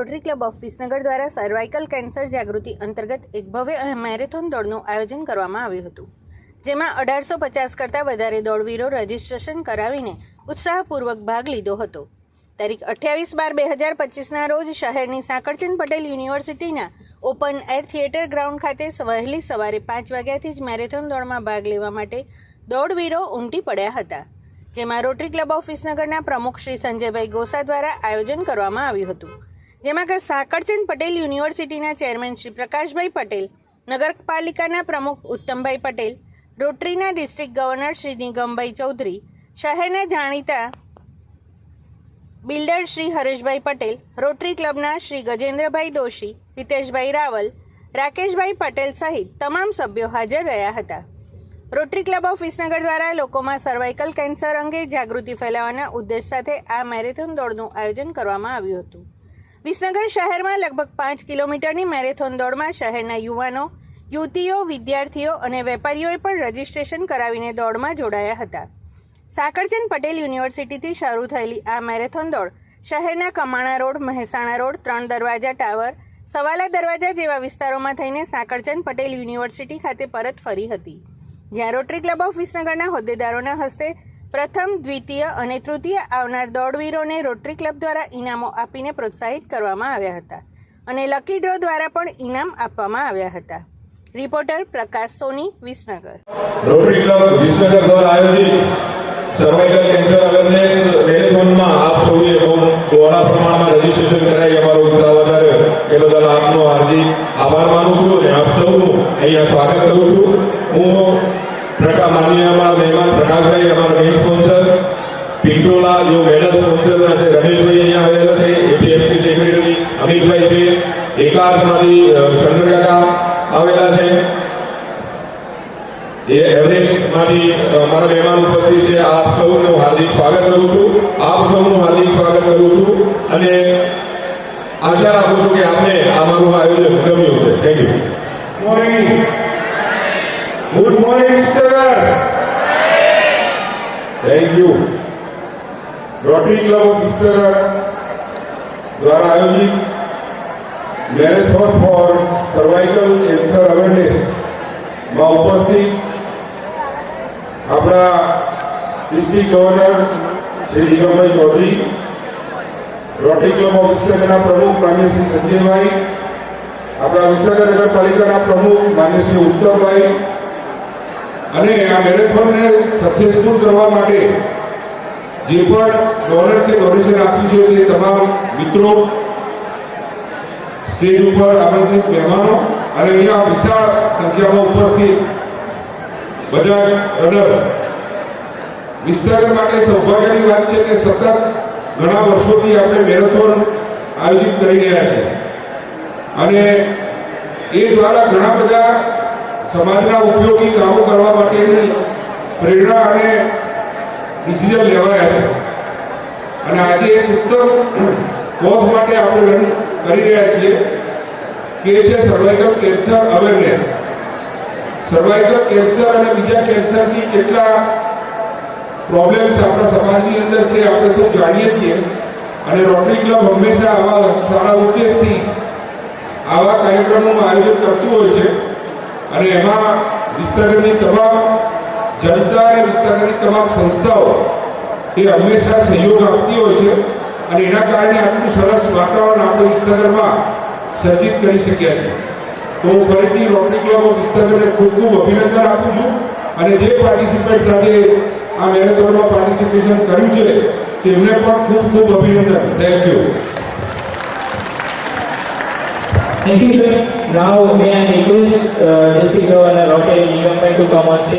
Rotary club of Visnagar દ્વારા cervical cancer જાગૃતિ અંતર્ગત એક ભવ્ય મેરેથોન દોડનું આયોજન કરવામાં આવ્યું હતું. જેમાં અઢારસો પચાસ કરતાં વધારે દોડવીરો રજીસ્ટ્રેશન કરાવીને ઉત્સાહપૂર્વક ભાગ લીધો હતો. તારીખ અઠ્યાવીસ બાર બે હજાર પચીસના રોજ શહેરની સાંકળચંદ પટેલ યુનિવર્સિટીના ઓપન એર થિયેટર ગ્રાઉન્ડ ખાતે વહેલી સવારે પાંચ વાગ્યાથી જ મેરેથોન દોડમાં ભાગ લેવા માટે દોડવીરો ઉમટી પડ્યા હતા. જેમાં રોટરી ક્લબ ઓફ વિસનગરના પ્રમુખ શ્રી સંજયભાઈ ગોસા દ્વારા આયોજન કરવામાં આવ્યું હતું. જેમાં કે સાકરચંદ પટેલ યુનિવર્સિટીના ચેરમેન શ્રી પ્રકાશભાઈ પટેલ, નગરપાલિકાના પ્રમુખ ઉત્તમભાઈ પટેલ, રોટરીના ડિસ્ટ્રિક્ટ ગવર્નર શ્રી નિગમભાઈ ચૌધરી, શહેરના જાણીતા બિલ્ડર શ્રી હરેશભાઈ પટેલ, રોટરી ક્લબના શ્રી ગજેન્દ્રભાઈ દોશી, હિતેશભાઈ રાવલ, રાકેશભાઈ પટેલ સહિત તમામ સભ્યો હાજર રહ્યા હતા. રોટરી ક્લબ ઓફ વિસનગર દ્વારા લોકોમાં સર્વાઇકલ કેન્સર અંગે જાગૃતિ ફેલાવવાના ઉદ્દેશ સાથે આ મેરેથોન દોડનું આયોજન કરવામાં આવ્યું હતું. વિસનગર શહેરમાં લગભગ પાંચ કિલોમીટરની મેરેથોન દોડમાં શહેરના યુવાનો, યુવતીઓ, વિદ્યાર્થીઓ અને વેપારીઓએ પણ રજીસ્ટ્રેશન કરાવીને દોડમાં જોડાયા હતા. સાકરચંદ પટેલ યુનિવર્સિટીથી શરૂ થયેલી આ મેરેથોન દોડ શહેરના કમાણા રોડ, મહેસાણા રોડ, ત્રણ દરવાજા ટાવર, સવાલા દરવાજા જેવા વિસ્તારોમાં થઈને સાકરચંદ પટેલ યુનિવર્સિટી ખાતે પરત ફરી હતી. જ્યાં રોટરી ક્લબ ઓફ વિસનગરના હોદ્દેદારોના હસ્તે પ્રથમ, દ્વિતીય અને તૃતીય આવનાર દોડવીરોને રોટરી ક્લબ દ્વારા ઇનામો આપીને પ્રોત્સાહિત કરવામાં આવ્યા હતા અને લકી ડ્રો દ્વારા પણ ઇનામ આપવામાં આવ્યા હતા. Reporter Prakash Soni, Visnagar. Rotary club Visnagar દ્વારા આયોજિત સર્વાઇકલ કેન્સર અવેરનેસ મેરેથોનમાં આપ સૌએ બહોળા પ્રમાણમાં રજીસ્ટ્રેશન કરાવી. અમારો ઉત્સાહ વધાર્યો. એ બદલ આપનો હાર્દિક આભાર માનું છું અને આપ સૌનું અહીંયા સ્વાગત કરું છું હું પ્રકા માનનીય અમારા મહેમાન પ્રકાશભાઈ અમારા મેઇન સ્પોન્સર પિંટોલા જો મેડલ સ્પોન્સર છે રમેશભાઈ અહીંયા આવેલા છે એપીએફસી સેક્રેટરી અમિતભાઈ છે એકાર્થમાંથી અ, શંકર કાકા આવેલા છે. એ એવરેસ્ટમાંથી મારા મહેમાન ઉપસ્થિત છે આપ સૌનું હાર્દિક સ્વાગત કરું છું આપ સૌનું હાર્દિક સ્વાગત કરું છું અને આશા રાખું છું કે આપને આ મારું આયોજન ગમ્યું છે thank you morning good morning sir thank you Rotary Club of Visnagar દ્વારા આયોજિત મેરેથોન ફોર સર્વાઇકલ કેન્સર અવેરનેસમાં ઉપસ્થિત આપણા district governor Shri Nigambhai Chaudhary Rotary club of વિસનગરના પ્રમુખ માન્ય શ્રી સંજયભાઈ આપણા વિસનગર નગરપાલિકાના પ્રમુખ માન્ય શ્રી ઉત્તમભાઈ અને આ મેરેથોનને સક્સેસફુલ કરવા માટે જે પણ ડોનર્સે ડોનેશન આપ્યું છે તે તમામ મિત્રો સ્ટેજ ઉપર આમંત્રિત મહેમાનો અને અહીંયા વિશાળ સંખ્યામાં ઉપસ્થિત બધા રનર્સ વિસ્તાર માટે સૌભાગ્યની વાત છે કે સતત ઘણા વર્ષોથી આપણે મેરેથોન આયોજિત કરી રહ્યા છે અને એ દ્વારા ઘણા બધા સમાજના ઉપયોગી કામો કરવા માટેની પ્રેરણા અને ડિસિઝન લેવાયા છે. અને આજે એક ઉત્તમ કોઝ માટે આપણે રન કરી રહ્યા છીએ, કે છે cervical cancer awareness cervical cancer અને બીજા કેન્સરથી કેટલા પ્રોબ્લેમ્સ આપણા સમાજની અંદર છે, આપણે સૌ જાણીએ છીએ. અને રોટરી ક્લબ હંમેશા આવા સારા ઉદ્દેશથી આવા કાર્યક્રમનું આયોજન કરતું હોય છે. અને એમાં વિસ્તારની તમામ જનતા અને વિસ્તારની તમામ સંસ્થાઓ એ હંમેશા સહયોગ આપતી હોય છે અને એના કારણે આટલું સરસ વાતાવરણ આપણે વિસ્તારમાં સર્જિત કરી શક્યા છે. તો હું ફરીથી રોટરી ક્લબ ઓફ વિસ્તારને ખૂબ ખૂબ અભિનંદન આપું છું અને જે પાર્ટિસિપેટ સાથે આ મેરેથોનમાં પાર્ટિસિપેશન કર્યું છે તેમને પણ ખૂબ ખૂબ અભિનંદન. Thank you Thank you, sir. Now, may I request uh, District Governor Dr. Nigam to come on stage.